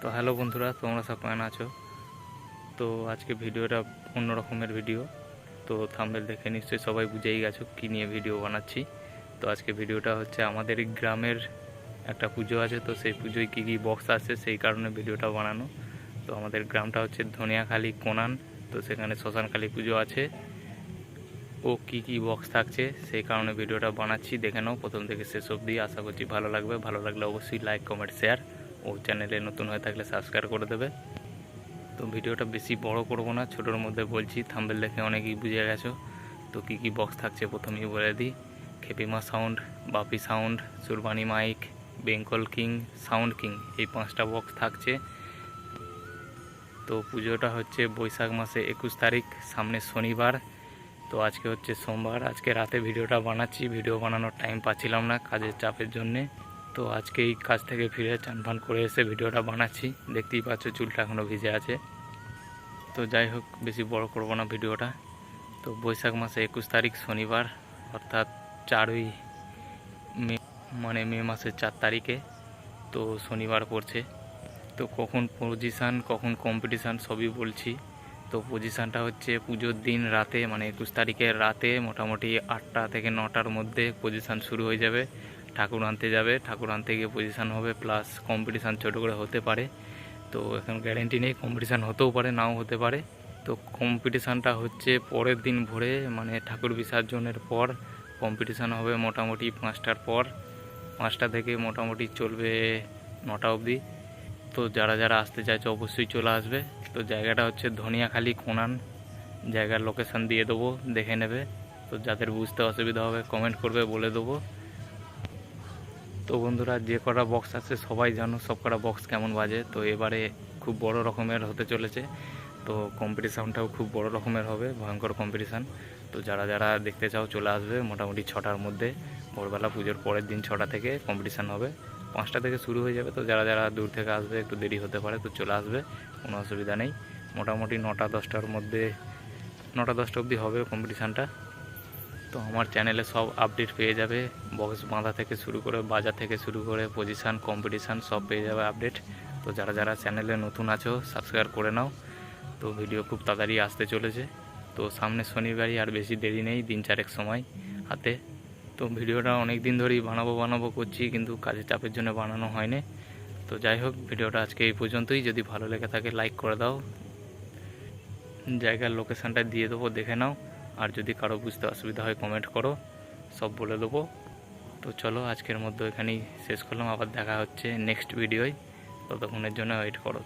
তো হ্যালো বন্ধুরা, তোমরা সব কেমন আছো? তো আজকে ভিডিওটা অন্য রকমের ভিডিও। তো থাম্বেল দেখে নিশ্চয়ই সবাই বুঝেই গেছো কী নিয়ে ভিডিও বানাচ্ছি। তো আজকে ভিডিওটা হচ্ছে আমাদের গ্রামের একটা পুজো আছে, তো সেই পুজোয় কী কী বক্স আছে সেই কারণে ভিডিওটা বানানো। তো আমাদের গ্রামটা হচ্ছে ধনিয়াখালী, কোনান, তো সেখানে শ্মশানকালী পুজো আছে। ও কি কি বক্স থাকছে সেই কারণে ভিডিওটা বানাচ্ছি, দেখে নাও প্রথম থেকে শেষ অবধি। আশা করছি ভালো লাগবে, ভালো লাগলে অবশ্যই লাইক কমেন্ট শেয়ার ও চ্যানেলে নতুন হয়ে থাকলে সাবস্ক্রাইব করে দেবে। তো ভিডিওটা বেশি বড় করব না, ছোটোর মধ্যে বলছি, থাম্বেল দেখে অনেকেই বুঝে গেছো। তো কি কি বক্স থাকছে প্রথমেই বলে দিই। Khepima sound Bapi sound Surbani mic Bengal king sound king এই পাঁচটা বক্স থাকছে। তো পুজোটা হচ্ছে বৈশাখ মাসে একুশ তারিখ, সামনে শনিবার। তো আজকে হচ্ছে সোমবার। আজকে রাতে ভিডিওটা বানাচ্ছি। ভিডিও বানানোর টাইম পাচ্ছিলাম না কাজের চাপের জন্যে। তো আজকে এই কাজ থেকে ফিরে চান ফান করে এসে ভিডিওটা বানাচ্ছি। দেখতেই পাচ্ছ চুলটা এখনও ভিজে আছে। তো যাই হোক, বেশি বড় করব না ভিডিওটা। তো বৈশাখ মাসে একুশ তারিখ শনিবার, অর্থাৎ চারই মে মানে মে মাসের চার তারিখে তো শনিবার পড়ছে। তো কখন পজিশান কখন কম্পিটিশান সবই বলছি। তো পজিশানটা হচ্ছে পুজোর দিন রাতে মানে একুশ তারিখের রাতে মোটামুটি আটটা থেকে নটার মধ্যে পজিশান শুরু হয়ে যাবে। ঠাকুর আনতে যাবে। ঠাকুর আনতে গিয়ে পজিশান হবে প্লাস কম্পিটিশান ছোটো করে হতে পারে। তো এখন গ্যারেন্টি নেই কম্পিটিশান হতেও পারে, নাও হতে পারে। তো কম্পিটিশানটা হচ্ছে পরের দিন ভোরে মানে ঠাকুর বিসর্জনের পর কম্পিটিশান হবে মোটামুটি পাঁচটার পর। পাঁচটা থেকে মোটামুটি চলবে নটা অবধি। তো যারা যারা আসতে চাইছে অবশ্যই চলে আসবে। তো জায়গাটা হচ্ছে ধনিয়াখালি কোনান। জায়গার লোকেশান দিয়ে দেবো, দেখে নেবে। তো যাদের বুঝতে অসুবিধা হবে কমেন্ট করবে, বলে দেবো। তো বন্ধুরা, যে কটা বক্স আছে সবাই জানো সব কটা বক্স কেমন বাজে। তো এবারে খুব বড় রকমের হতে চলেছে। তো কম্পিটিশানটাও খুব বড় রকমের হবে, ভয়ঙ্কর কম্পিটিশান তো যারা যারা দেখতে চাও চলে আসবে মোটামুটি ছটার মধ্যে। ভোরবেলা পুজোর পরের দিন ছটা থেকে কম্পিটিশান হবে। পাঁচটা থেকে শুরু হয়ে যাবে। তো যারা যারা দূর থেকে আসবে, একটু দেরি হতে পারে, তো চলে আসবে, কোনো অসুবিধা নেই। মোটামুটি নটা দশটার মধ্যে, নটা দশটা অবধি হবে কম্পিটিশানটা তো আমার চ্যানেলে সব আপডেট পেয়ে যাবে। বক্স বাঁধা থেকে শুরু করে, বাজার থেকে শুরু করে পজিশান কম্পিটিশান সব পেয়ে যাবে আপডেট তো যারা যারা চ্যানেলে নতুন আছো সাবস্ক্রাইব করে নাও। তো ভিডিও খুব তাড়াতাড়ি আসতে চলেছে। তো সামনে শনিবারই আর বেশি দেরি নেই, দিন চারেক সময় হাতে। তো ভিডিওটা অনেক দিন ধরেই বানাবো বানাবো করছি, কিন্তু কাজের চাপের জন্য বানানো হয়নি। তো যাই হোক, ভিডিওটা আজকে এই পর্যন্তই। যদি ভালো লেগে থাকে লাইক করে দাও। জায়গার লোকেশানটা দিয়ে দেবো, দেখে নাও। আর যদি কারও বুঝতে অসুবিধা হয় কমেন্ট করো। সব বলে দেবো। তো চলো, আজকের মধ্যে এখানেই শেষ করলাম। আবার দেখা হচ্ছে নেক্সট ভিডিওয় ততক্ষণের জন্য ওয়েট করো।